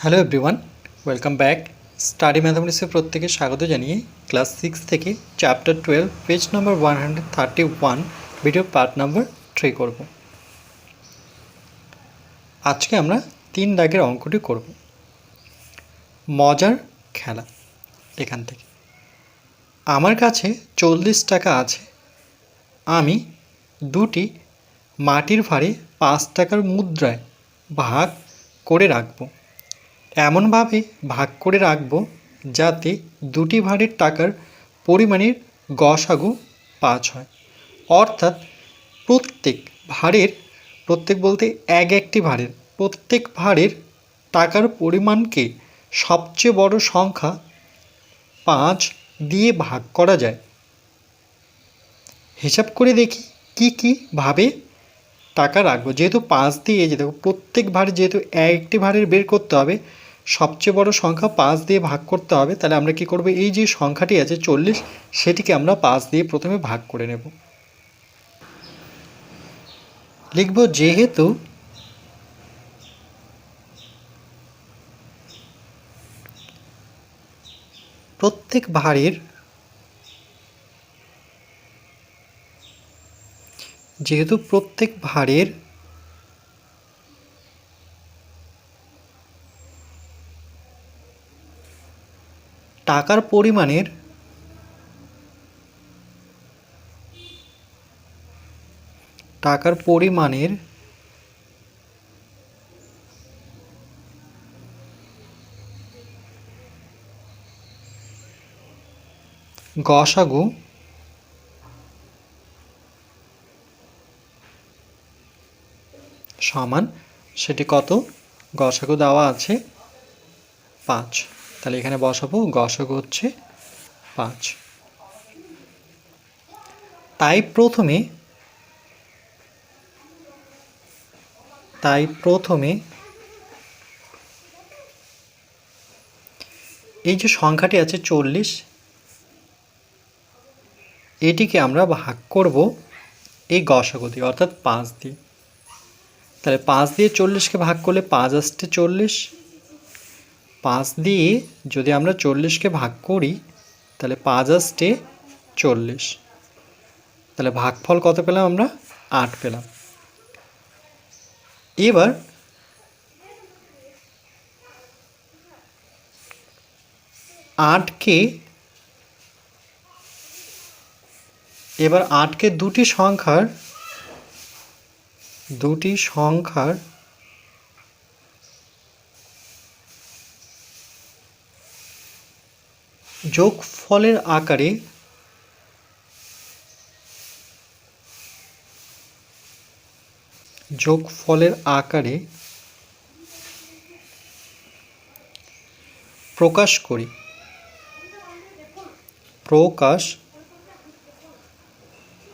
Hello everyone welcome back study ম্যাথামেটিক্সে প্রত্যেকে স্বাগত জানিয়ে ক্লাস সিক্স থেকে চ্যাপ্টার টুয়েলভ পেজ নম্বর one hundred thirty one video part number three করব। আজকে আমরা তিন দাগের অঙ্কটি করব। মজার খেলা এখান থেকে। আমার কাছে চল্লিশ টাকা আছে। আমি দুটি মাটির ভাঁড়ে পাঁচ টাকার মুদ্রায় ভাগ করে রাখব। এমনভাবে ভাগ করে রাখব যাতে দুটি ভাঁড়ের টাকার পরিমাণের গসাগু পাঁচ হয়। অর্থাৎ প্রত্যেক ভাঁড়ের, প্রত্যেক বলতে এক একটি ভাঁড়ের, প্রত্যেক ভাঁড়ের টাকার পরিমাণকে সবচেয়ে বড় সংখ্যা পাঁচ দিয়ে ভাগ করা যায়। হিসাব করে দেখি কি কি ভাবে টাকা রাখব। যেহেতু পাঁচ দিয়ে যেতে প্রত্যেক ভাড়ে যেহেতু একটি ভাড়ের বের করতে হবে সবচেয়ে বড় সংখ্যা পাঁচ দিয়ে ভাগ করতে হবে, তাহলে আমরা কি করব? এই যে সংখ্যাটি আছে চল্লিশ, সেটিকে আমরা পাঁচ দিয়ে প্রথমে ভাগ করে নেব। লিখব, যেহেতু প্রত্যেক ভাড়ের যেহেতু প্রত্যেক ভাড়ের টাকার পরিমাণের টাকার পরিমাণের গসাগু সমান সেটি কত? গসাগু দেওয়া আছে পাঁচ। তাহলে এখানে বসাবো গসাগু হচ্ছে পাঁচ। তাই প্রথমে তাই প্রথমে এই যে সংখ্যাটি আছে চল্লিশ, এটিকে আমরা ভাগ করব এই গসাগু দিয়ে, অর্থাৎ পাঁচ দিয়ে। তাহলে পাঁচ দিয়ে চল্লিশকে ভাগ করলে পাঁচ আসছে চল্লিশ। পাঁচ দিয়ে যদি আমরা চল্লিশকে ভাগ করি, তাহলে পাঁচ আসছে চল্লিশ। তাহলে ভাগফল কত পেলাম আমরা? আট পেলাম। এবার আটকে এবার আটকে দুটি সংখ্যার দুটি সংখ্যার যোগফলের আকারে যোগফলের আকারে প্রকাশ করি। প্রকাশ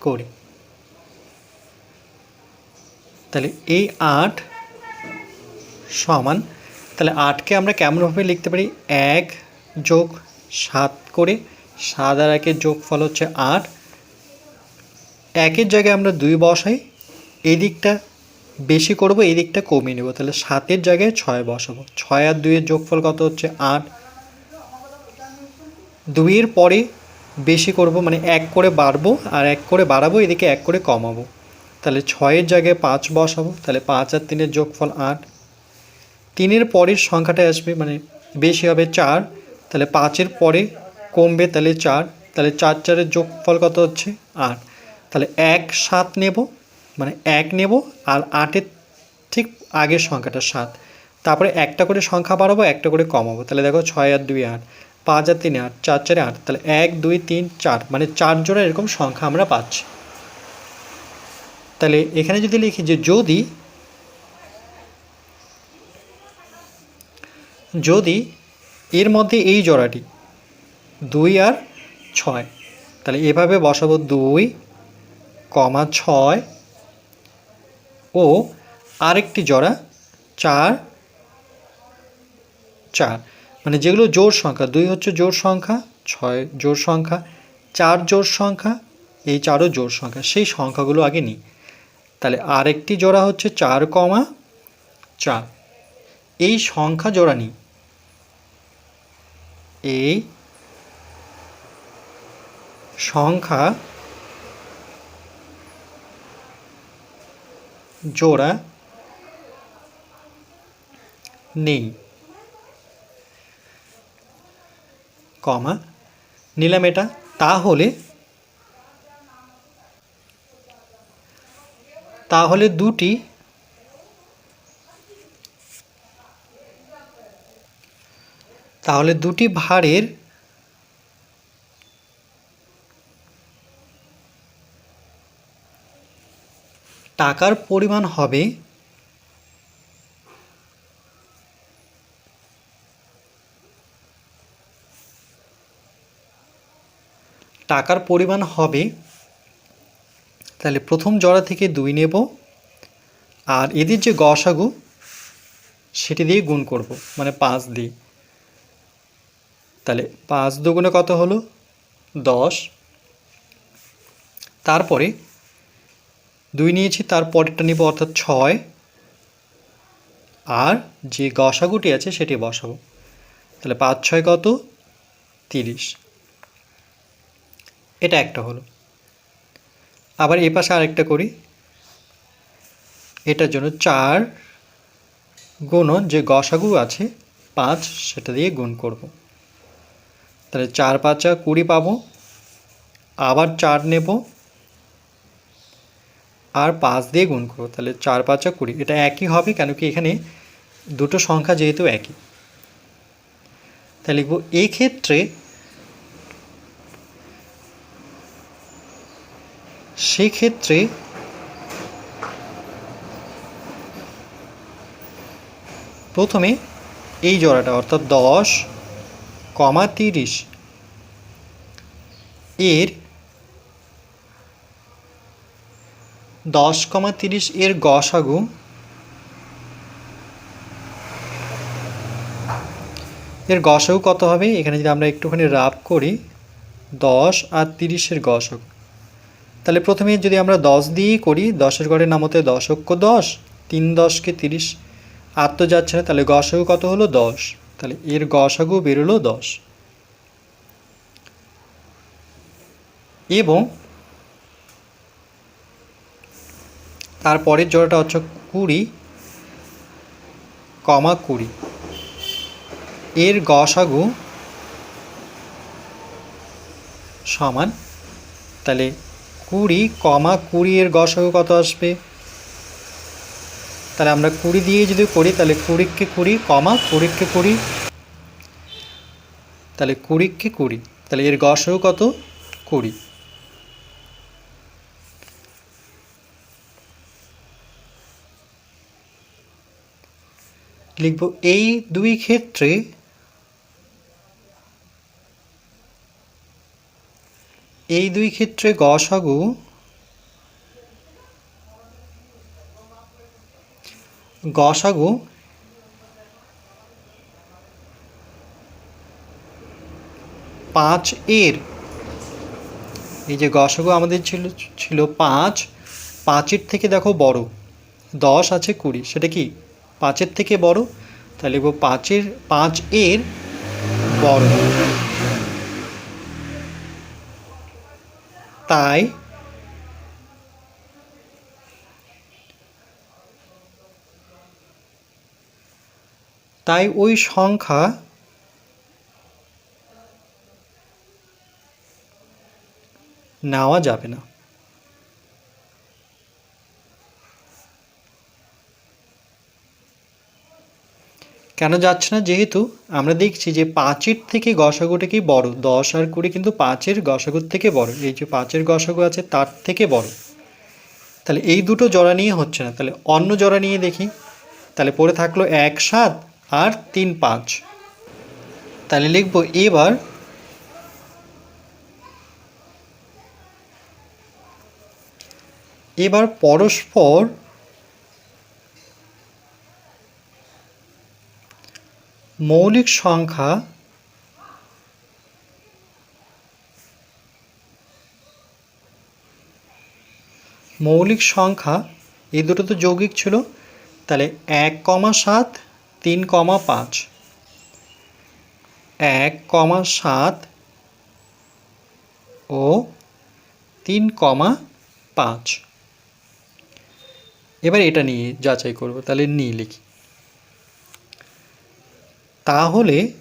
করি। তাহলে এই আট সমান, তাহলে আটকে আমরা কেমনভাবে লিখতে পারি? এক যোগ সাত করে। সাত আর একের যোগফল হচ্ছে আট। একের জায়গায় আমরা দুই বসাই। এই দিকটা বেশি করব এই দিকটা কমিয়ে নেব। তাহলে সাতের জায়গায় ছয় বসাবো। ছয় আর দুইয়ের যোগফল কত হচ্ছে আট? দুইয়ের পরে বেশি করব মানে এক করে বাড়বো আর এক করে বাড়াবো, এদিকে এক করে কমাবো। তাহলে ছয়ের জায়গায় পাঁচ বসাবো। তাহলে পাঁচ আর তিনের যোগফল আট। তিনের পরের সংখ্যাটা আসবে মানে বেশি হবে চার। তাহলে পাঁচের পরে কমবে, তাহলে চার তাহলে চার চারের যোগফল কত হচ্ছে? আট। তাহলে এক সাত নেব মানে এক নেব, আর আটের ঠিক আগের সংখ্যাটা সাত। তারপরে একটা করে সংখ্যা বাড়াবো, একটা করে কমাবো। তাহলে দেখো ছয় আর দুই আট, পাঁচ আর তিন আট, চার চারে আট। তাহলে এক, দুই, তিন, চার মানে চার জোড়া এরকম সংখ্যা আমরা পাচ্ছি। তাহলে এখানে যদি লিখি যে যদি যদি এর মধ্যে এই জোড়াটি, দুই আর ছয়। তাহলে এভাবে বসাবো দুই, কমা ছয় ও আরেকটি জোড়া চার চার। মানে যেগুলো জোর সংখ্যা, দুই হচ্ছে জোর সংখ্যা, ছয় জোর সংখ্যা, চার জোর সংখ্যা, এই চারও জোর সংখ্যা, সেই সংখ্যাগুলো আগে নিই। তাহলে আরেকটি জোড়া হচ্ছে চার কমা চার। এই সংখ্যা জোড়া নিই। এই সংখ্যা জোড়া নেই কমা নিলাম এটা তাহলে তাহলে দুটি তাহলে দুটি ভাড়ের টাকার পরিমাণ হবে টাকার পরিমাণ হবে, তাহলে প্রথম জোড়া থেকে দুই নেব আর এদের যে গসাগু, সেটি দিয়ে গুণ করব মানে পাঁচ দিয়ে। তাহলে পাঁচ দুগুণে কত হলো? দশ। তারপরে দুই নিয়েছি, তার পরেরটা নিব অর্থাৎ ছয়। আর যে গসাগুটি আছে সেটি বসাবো। তাহলে পাঁচ ছয় কত? তিরিশ। এটা একটা হলো। আবার এ পাশে আরেকটা করি। এটার জন্য চার গুণন যে গসাগু আছে, পাঁচ, সেটা দিয়ে গুণ করব। তাহলে চার পাঁচা কুড়ি পাবো, আবার চার নেব, আর পাঁচ দিয়ে গুণ করব তাহলে চার পাঁচা কুড়ি। এটা একই হবে কেন কি এখানে দুটো সংখ্যা যেহেতু একই। তাহলে লিখব, এক্ষেত্রে সেক্ষেত্রে প্রথমে এই জোড়াটা, অর্থাৎ দশ কমা তিরিশ। এর দশ কমা তিরিশ এর গসাগু এর গসাগু কত হবে? এখানে যদি আমরা একটুখানি রাপ করি, দশ আর তিরিশের গসাগু তাহলে প্রথমে যদি আমরা দশ দিয়েই করি, দশের ঘরের নাম হতে দশক্য দশ, তিন দশকে তিরিশ। আর তো যাচ্ছে না, তাহলে গসাগু কত হলো? দশ। তাহলে এর গসাগু বেরোলো দশ। এবং তারপরের জোড়াটা হচ্ছে কুড়ি, কমা কুড়ি। এর গসাগু সমান, তাহলে কুড়ি, কমা কুড়ি এর গসাগু কত আসবে? তাহলে আমরা কুড়ি দিয়ে যদি করি, তাহলে কুড়িকে কুড়ি কমা, কুড়িকে কুড়ি, তাহলে কুড়িকে কুড়ি, তাহলে এর গসাগু কত? কুড়ি। লিখব এই দুই ক্ষেত্রে এই দুই ক্ষেত্রে গসাগু গসাগু পাঁচ এর। এই যে গসাগু আমাদের ছিল ছিল পাঁচ। পাঁচের থেকে দেখো বড়। দশ আছে কুড়ি। সেটা কি? পাঁচের থেকে বড়? তাহলে লিখব পাঁচের পাঁচ এর বড়। তাই তাই ওই সংখ্যা নেওয়া যাবে না। কেন যাচ্ছে না? যেহেতু আমরা দেখছি যে পাঁচের থেকে গসাগুটা কি বড়? দশ আর কুড়ি কিন্তু পাঁচের গসাগুর থেকে বড়। এই যে পাঁচের গসাগু আছে তার থেকে বড়। তাহলে এই দুটো জোড়া নিয়ে হচ্ছে না। তাহলে অন্য জোড়া নিয়ে দেখি। তাহলে পড়ে থাকল এক সাত। আর তিন পাঁচ। তাহলে লিখব এবার এবার পরস্পর মৌলিক সংখ্যা মৌলিক সংখ্যা, এই দুটো তো যৌগিক ছিল, তাহলে এক কমা সাত তিন কমা পাঁচ। এক কমা সাত ও তিন কমা পাঁচ। এবার এটা নিয়ে যাচাই করব, তাহলে নিয়ে লিখি। তাহলে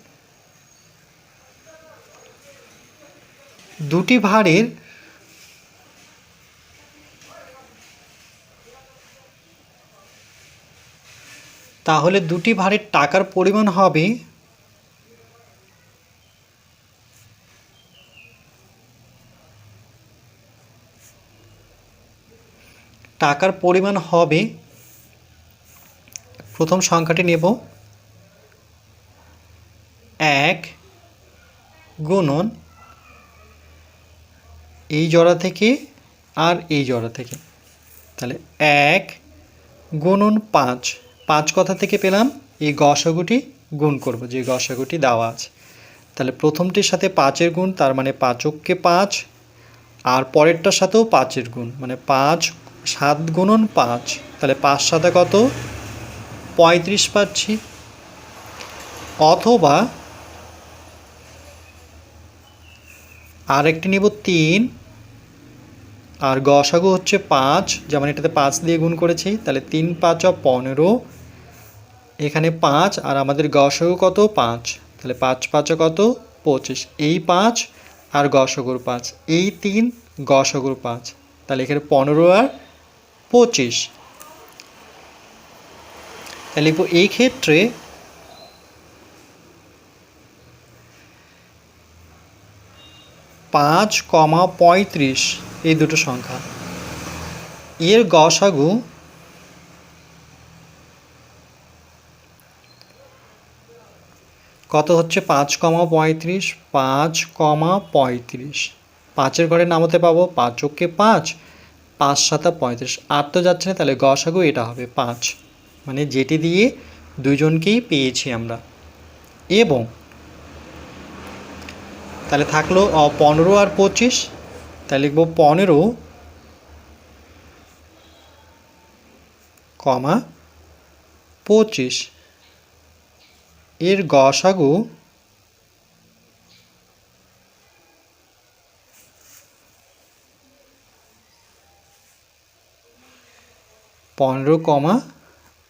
দুটি ভারের তাহলে দুটি ভারের টাকার পরিমাণ হবে টাকার পরিমাণ হবে, প্রথম সংখ্যাটি নেব, এক গুণন এই জোড়া থেকে আর এই জোড়া থেকে, তাহলে এক গুণন পাঁচ। পাঁচ কথা থেকে পেলাম, এই গসাগুটি গুণ করব, যে গসাগুটি দেওয়া আছে। তাহলে প্রথমটির সাথে পাঁচের গুণ, তার মানে পাঁচককে পাঁচ, আর পরেরটার সাথেও পাঁচের গুণ মানে পাঁচ, সাত গুণন পাঁচ, তাহলে পাঁচ সাথে কত? পঁয়ত্রিশ পাচ্ছি। অথবা আরেকটি নেব তিন, আর গসাগু হচ্ছে পাঁচ, যেমন এটাতে পাঁচ দিয়ে গুণ করেছি, তাহলে তিন পাঁচ পনেরো এখানে পাঁচ আর আমাদের গসাগু কত? পাঁচ। তাহলে পাঁচ পাঁচ কত? পঁচিশ। এই পাঁচ আর গসাগুর পাঁচ। এই তিন গসাগুর পাঁচ। তাহলে এখানে পনেরো আর পঁচিশ। তাহলে লিখব এই ক্ষেত্রে পাঁচ কমা পঁয়ত্রিশ, এই দুটো সংখ্যা। এর গসাগু কত হচ্ছে? পাঁচ কমা পঁয়ত্রিশ, পাঁচ কমা পঁয়ত্রিশ। পাঁচের ঘরে নামাতে পাবো পাঁচকে পাঁচ পাঁচ সাতা পঁয়ত্রিশ। আর তো যাচ্ছে না, তাহলে গসাগু এটা হবে পাঁচ। মানে যেটি দিয়ে দুজনকেই পেয়েছি আমরা। এবং তাহলে থাকল পনেরো আর পঁচিশ। তাহলে লিখব পনেরো কমা পঁচিশ। এর গসাগু পনেরো কমা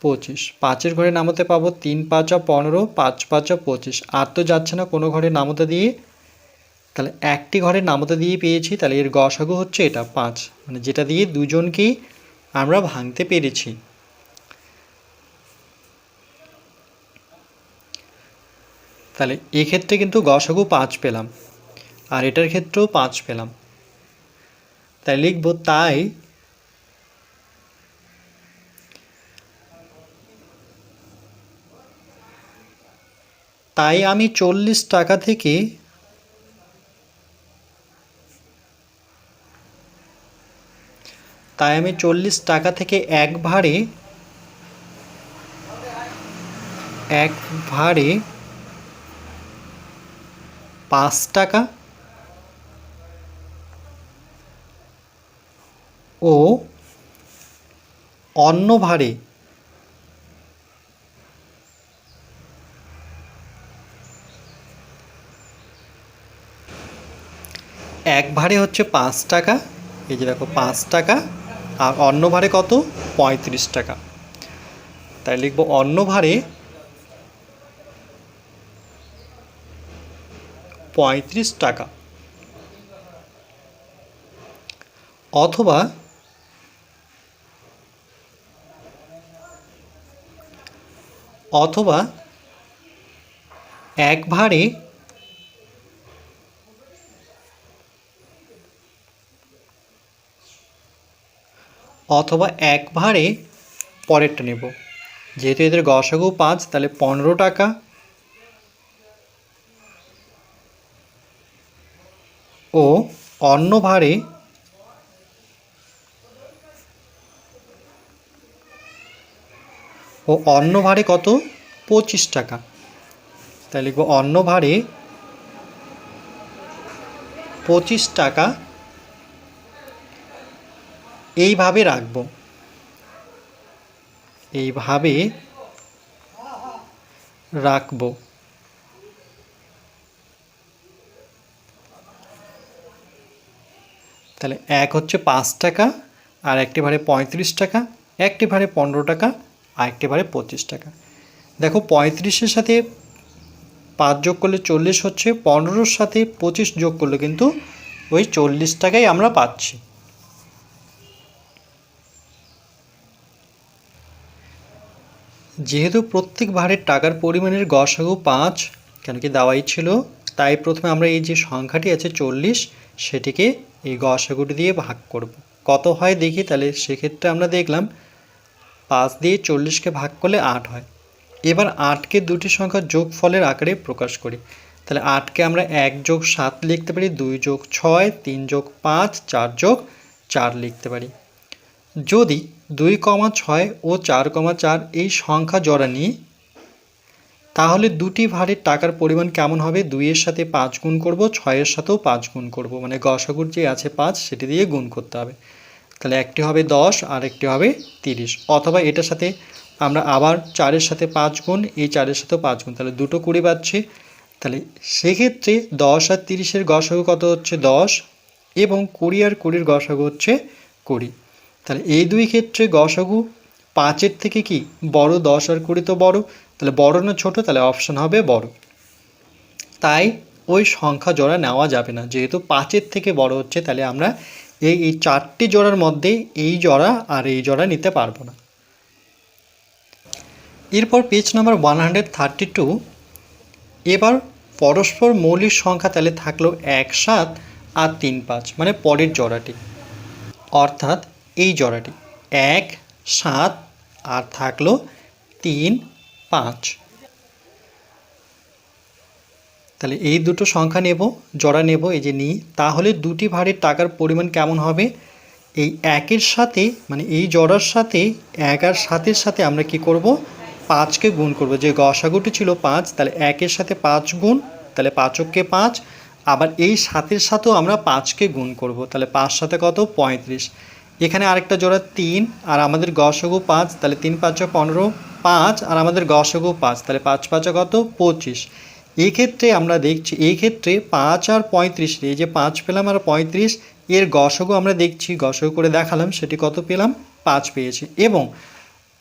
পঁচিশ। পাঁচের ঘরে নামতে পাবো তিন পাঁচা পনেরো, পাঁচ পাঁচা পঁচিশ। আর তো যাচ্ছে না কোনো ঘরে নামতে দিয়ে। তাহলে একটি ঘরে নামতে দিয়ে পেয়েছি, তাহলে এর গসাগু হচ্ছে এটা, পাঁচ। মানে যেটা দিয়ে দুজনকেই আমরা ভাঙতে পেরেছি। তাহলে এক্ষেত্রে কিন্তু গসাগু পাঁচ পেলাম। আর এটার ক্ষেত্রেও পাঁচ পেলাম। তাই লিখব তাই তাই আমি চল্লিশ টাকা থেকে তাই আমি চল্লিশ টাকা থেকে এক ভাড়ে এক ভাড়ে পাঁচ টাকা ও অন্য ভাড়ে এক ভাড়ে হচ্ছে পাঁচ টাকা। এই যে দেখো, পাঁচ টাকা। আর অন্য ভাড়ে কত? পঁয়ত্রিশ টাকা। তাই লিখব অন্য ভাড়ে পঁয়ত্রিশ টাকা। অথবা অথবা এক ভাড়ে অথবা এক ভাড়ে পরেরটা নেব। যেহেতু এদের গসাগু পাঁচ, তাহলে পনেরো টাকা। ও অন্য ভাড়ে ও অন্য ভাড়ে কত? পঁচিশ টাকা। তাই লিখব অন্য ভাড়ে পঁচিশ টাকা এইভাবে রাখব। এইভাবে রাখব। তাহলে এক হচ্ছে পাঁচ টাকা, আর একটি ভাড়ে পঁয়ত্রিশ টাকা, একটি ভাড়ে পনেরো টাকা, আর একটি ভাড়ে পঁচিশ টাকা। দেখো পঁয়ত্রিশের সাথে পাঁচ যোগ করলে চল্লিশ হচ্ছে, পনেরোর সাথে পঁচিশ যোগ করলে কিন্তু ওই চল্লিশ টাকাই আমরা পাচ্ছি। যেহেতু প্রত্যেক ভাড়ের টাকার পরিমাণের গসাগু পাঁচ, কেন কি দেওয়াই ছিল, তাই প্রথমে আমরা এই যে সংখ্যাটি আছে চল্লিশ, সেটিকে এই গসাগুটি দিয়ে ভাগ করব। কত হয় দেখি, তাহলে সেক্ষেত্রে আমরা দেখলাম পাঁচ দিয়ে চল্লিশকে ভাগ করলে আট হয়। এবার আটকে দুটি সংখ্যার যোগফলের আকারে প্রকাশ করি। তাহলে আটকে আমরা এক যোগ সাত লিখতে পারি, দুই যোগ ছয়, তিন যোগ পাঁচ, চার যোগ চার লিখতে পারি। যদি দুই কমা ছয় ও চার কমা চার এই সংখ্যা জোড়া নিই তাহলে দুটি ভাড়ের টাকার পরিমাণ কেমন হবে? দুইয়ের সাথে পাঁচ গুণ করব ছয়ের সাথেও পাঁচ গুণ করব। মানে গসাগুর যে আছে পাঁচ, সেটি দিয়ে গুণ করতে হবে। তাহলে একটি হবে দশ, আর একটি হবে তিরিশ। অথবা এটার সাথে আমরা আবার চারের সাথে পাঁচ গুণ, এই চারের সাথেও পাঁচ গুণ। তাহলে দুটো কুড়ি পাচ্ছি। তাহলে সেক্ষেত্রে দশ আর তিরিশের গসাগু কত হচ্ছে? দশ। এবং কুড়ি আর কুড়ির গসাগু হচ্ছে কুড়ি। তাহলে এই দুই ক্ষেত্রে গসাগু পাঁচের থেকে কি? বড় দশ আর কুড়ি তো বড়। তাহলে বড় না ছোট? তাহলে অপশন হবে বড়। তাই ওই সংখ্যা জোড়া নেওয়া যাবে না। যেহেতু পাঁচের থেকে বড় হচ্ছে, তাহলে আমরা এই এই চারটি জোড়ার মধ্যে এই জোড়া আর এই জোড়া নিতে পারব না। এরপর page number one hundred thirty two এবার পরস্পর মৌলিক সংখ্যা তাহলে থাকল এক, সাত আর তিন, পাঁচ মানে পরের জোড়াটি। অর্থাৎ এই জোড়াটি। এক, সাত আর থাকল তিন পাঁচ। তাহলে এই দুটো সংখ্যা নেব, জোড়া নেব, এই যে নিই। তাহলে দুটি ভাড়ের টাকার পরিমাণ কেমন হবে? এই একের সাথে মানে এই জোড়ার সাথে, এক আর সাতের সাথে আমরা কি করব? পাঁচকে গুণ করব। যে গসাগুটি ছিল পাঁচ, তাহলে একের সাথে পাঁচ গুণ, তাহলে পাঁচককে পাঁচ। আবার এই সাতের সাথেও আমরা পাঁচকে গুণ করব। তাহলে পাঁচ সাথে কত? পঁয়ত্রিশ। এখানে আরেকটা জোড়া তিন, আর আমাদের গসগু পাঁচ, তাহলে তিন পাঁচ পনেরো। পাঁচ আর আমাদের গসগু পাঁচ, তাহলে পাঁচ পাঁচ কত? পঁচিশ। এই ক্ষেত্রে আমরা দেখছি এই ক্ষেত্রে পাঁচ আর পঁয়ত্রিশ এই যে পাঁচ পেলাম আর পঁয়ত্রিশ, এর গসগু আমরা দেখছি, গসগু করে দেখালাম, সেটি কত পেলাম? পাঁচ পেয়েছি। এবং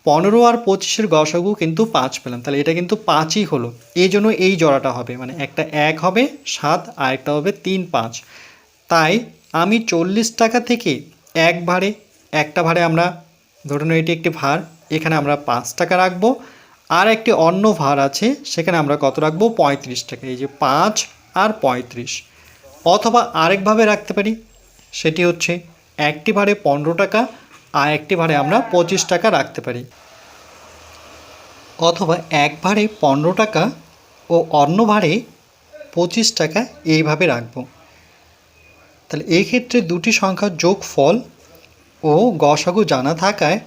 পনেরো আর পঁচিশের গসগু কিন্তু পাঁচ পেলাম, তাহলে এটা কিন্তু পাঁচই হলো। এই জন্য এই জোড়াটা হবে মানে একটা এক হবে, সাত আর একটা হবে তিন, পাঁচ। তাই আমি চল্লিশ টাকা থেকে এক ভাড়ে, একটা ভাড়ে আমরা ধরুন এটি একটি ভার এখানে আমরা পাঁচ টাকা রাখব। আর একটি অন্য ভার আছে, সেখানে আমরা কত রাখব? পঁয়ত্রিশ টাকা। এই যে পাঁচ আর পঁয়ত্রিশ। অথবা আরেকভাবে রাখতে পারি, সেটি হচ্ছে একটি ভাড়ে পনেরো টাকা, আর একটি ভাড়ে আমরা পঁচিশ টাকা রাখতে পারি। অথবা এক ভাড়ে পনেরো টাকা ও অন্য ভাড়ে পঁচিশ টাকা এইভাবে রাখব। তাহলে এই ক্ষেত্রে দুটি সংখ্যার যোগফল ও গসাগু জানা থাকায়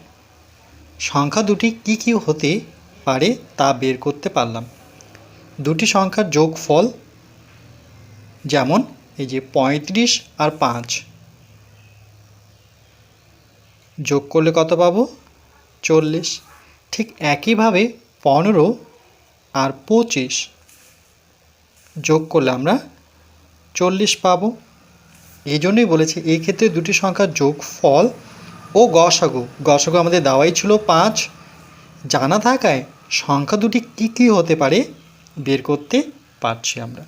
সংখ্যা দুটি কি কি হতে পারে তা বের করতে পারলাম। দুটি সংখ্যার যোগফল যেমন এই যে পঁয়ত্রিশ আর পাঁচ। যোগ করলে কত পাবো? চল্লিশ। ঠিক একইভাবে পনেরো আর পঁচিশ যোগ করলে আমরা চল্লিশ পাবো। এই জন্যই বলেছি, এই ক্ষেত্রে দুটি সংখ্যার যোগফল ও গসাগু। গসাগু আমাদের দেওয়াই ছিল পাঁচ। জানা থাকায় সংখ্যা দুটি কী কী হতে পারে বের করতে পারছি আমরা।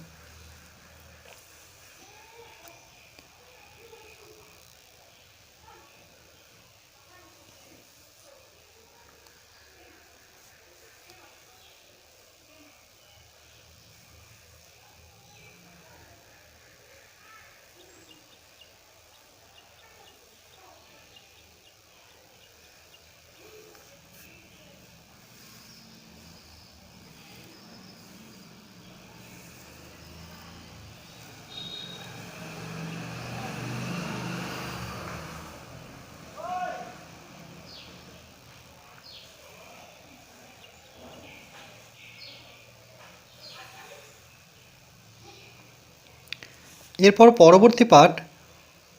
এরপর পরবর্তী পার্ট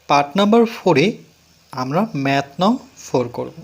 পার্ট নাম্বার ফোরে আমরা ম্যাথ নং ফোর করব।